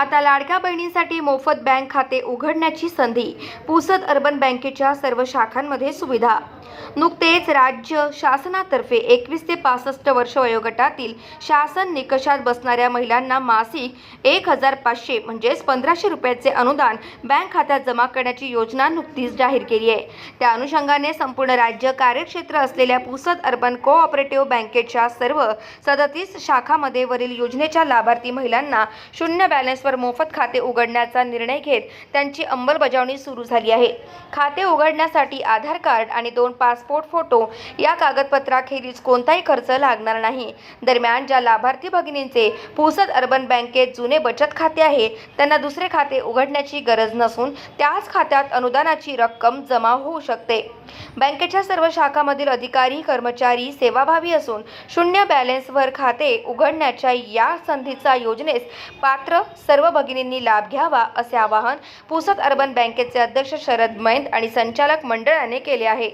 आता लाडक्या बहिणींसाठी मोफत बँक खाते उघडण्याची संधी पुसद अर्बन बँकेच्या सर्व शाखांमध्ये सुविधा. नुकतेच राज्य शासनातर्फे एकवीस ते पासष्ट वर्ष वयोगटातील शासन निकषात बसणाऱ्या महिलांना मासिक एक हजार पाचशे म्हणजेच पंधराशे रुपयाचे अनुदान बँक खात्यात जमा करण्याची योजना नुकतीच जाहीर केली आहे. त्या अनुषंगाने संपूर्ण राज्य कार्यक्षेत्र असलेल्या पुसद अर्बन कोऑपरेटिव्ह बँकेच्या सर्व सदतीस शाखामध्ये वरील योजनेच्या लाभार्थी महिलांना शून्य बॅलन्सवर मोफत खाते उघडण्याचा निर्णय घेत त्यांची अंमलबजावणी सुरू झाली आहे. खाते उघडण्यासाठी आधार कार्ड आणि दोन पासपोर्ट फोटो या कागदपत्राखेरीज कोणताही खर्च लागणार नाही. दरम्यान ज्या लाभार्थी भगिनींचे पुसद अर्बन बँकेत जुने बचत खाते आहे त्यांना दुसरे खाते उघडण्याची गरज नसून त्याच खात्यात अनुदानाची रक्कम जमा होऊ शकते. बँकेच्या सर्व शाखामधील अधिकारी कर्मचारी सेवाभावी असून शून्य बॅलेन्सवर खाते उघडण्याच्या या संधीचा योजनेस पात्र सर्व सर्व भगिनींनी लाभ घ्यावा असे आवाहन पुसद अर्बन बँकेचे अध्यक्ष शरद मैंद आणि संचालक मंडळाने केले आहे.